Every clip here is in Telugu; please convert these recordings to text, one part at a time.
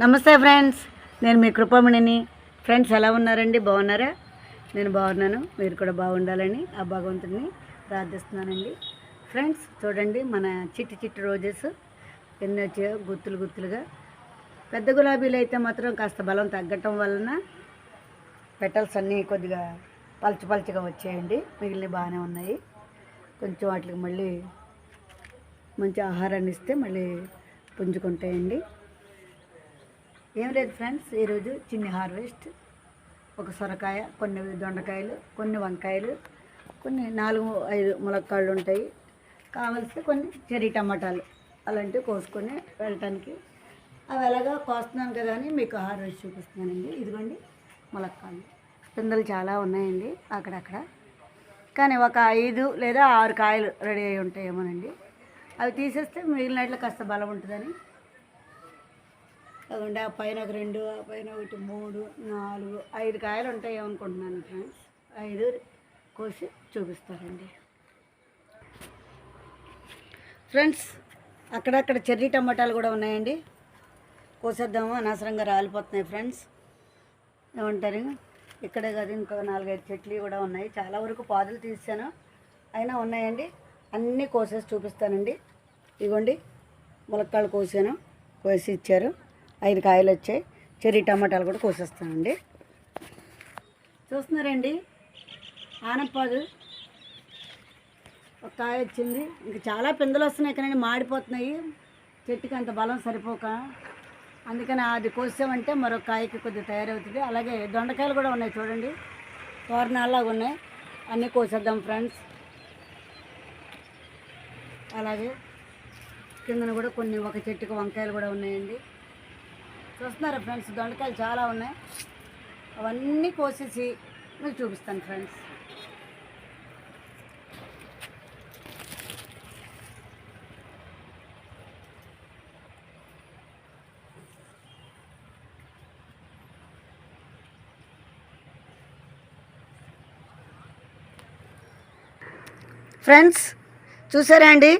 నమస్తే ఫ్రెండ్స్ నేను మీ కృపమణిని. ఫ్రెండ్స్ ఎలా ఉన్నారండి? బాగున్నారా? నేను బాగున్నాను. మీరు కూడా బాగుండాలని ఆ భగవంతుడిని ప్రార్థిస్తున్నానండి. ఫ్రెండ్స్ చూడండి మన చిట్టి చిట్టి రోజెస్ ఎన్ని వచ్చాయో గుత్తులు గుత్తులుగా. పెద్ద గులాబీలు అయితే మాత్రం కాస్త బలం తగ్గటం వలన పెటల్స్ అన్నీ కొద్దిగా పలచ పలచగా వచ్చాయండి. మిగిలిన బాగానే ఉన్నాయి. కొంచెం వాటికి మళ్ళీ మంచి ఆహారాన్ని ఇస్తే మళ్ళీ పుంజుకుంటాయండి. ఏం లేదు ఫ్రెండ్స్ ఈరోజు చిన్ని హార్వెస్ట్. ఒక సొరకాయ కొన్ని దొండకాయలు కొన్ని వంకాయలు కొన్ని నాలుగు ఐదు ములక్కాళ్ళు ఉంటాయి. కావలసి కొన్ని చెరీ టమాటాలు అలాంటివి కోసుకొని వెళ్ళటానికి. అవి ఎలాగా కోస్తున్నాను కదా అని మీకు హార్వెస్ట్ చూపిస్తున్నానండి. ఇదిగోండి ములక్కాళ్ళు. పిందెలు చాలా ఉన్నాయండి అక్కడక్కడ. కానీ ఒక ఐదు లేదా ఆరు కాయలు రెడీ అయి ఉంటాయేమోనండి. అవి తీసేస్తే మిగిలినట్లు కాస్త బలం ఉంటుందని అదిగోండి ఆ పైన ఒక రెండు ఆ పైన ఒకటి మూడు నాలుగు ఐదు కాయలు ఉంటాయి అనుకుంటున్నాను ఫ్రెండ్స్. ఐదు కోసి చూపిస్తారండి ఫ్రెండ్స్ అక్కడక్కడ చెర్రీ టమాటాలు కూడా ఉన్నాయండి. కోసేద్దాము అనవసరంగా రాలిపోతున్నాయి ఫ్రెండ్స్. ఏమంటారు? ఇక్కడే కాదు ఇంకో నాలుగైదు చెట్లు కూడా ఉన్నాయి. చాలా వరకు పాదులు తీసాను అయినా ఉన్నాయండి. అన్నీ కోసేసి చూపిస్తానండి. ఇగోండి ములక్కాళ్ళు కోసాను కోసి ఇచ్చారు. ఐదు కాయలు వచ్చాయి. చెర్రీ టమాటాలు కూడా కోసేస్తానండి. చూస్తున్నారండి? ఆనపాదు ఒక కాయ వచ్చింది. ఇంకా చాలా పిందెలు వస్తున్నాయి కానీ మాడిపోతున్నాయి. చెట్టుకి అంత బలం సరిపోక. అందుకని అది కోసామంటే మరో కాయకి కొద్దిగా తయారవుతుంది. అలాగే దొండకాయలు కూడా ఉన్నాయి చూడండి. తోరణాల్లాగా ఉన్నాయి. అన్నీ కోసేద్దాం ఫ్రెండ్స్. అలాగే కిందన కూడా కొన్ని ఒక చెట్టుకు వంకాయలు కూడా ఉన్నాయండి. చూస్తున్నారా ఫ్రెండ్స్ దొండకాయలు చాలా ఉన్నాయి. అవన్నీ కోసేసి మీకు చూపిస్తాను ఫ్రెండ్స్. ఫ్రెండ్స్ చూసారా అండి?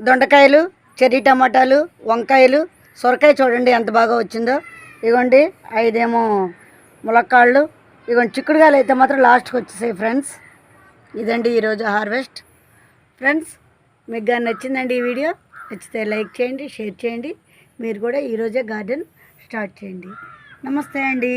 దొండకాయలు చెర్రీ టమాటాలు వంకాయలు సొరకాయ చూడండి ఎంత బాగా వచ్చిందో. ఇగోండి ఐదేమో ములక్కాళ్ళు. ఇగోండి చిక్కుడుగాయలు అయితే మాత్రం లాస్ట్కి వచ్చేసాయి ఫ్రెండ్స్. ఇదండి ఈరోజు హార్వెస్ట్. ఫ్రెండ్స్ మీకు కానీ నచ్చిందండి ఈ వీడియో నచ్చితే లైక్ చేయండి షేర్ చేయండి. మీరు కూడా ఈరోజే గార్డెన్ స్టార్ట్ చేయండి. నమస్తే అండి.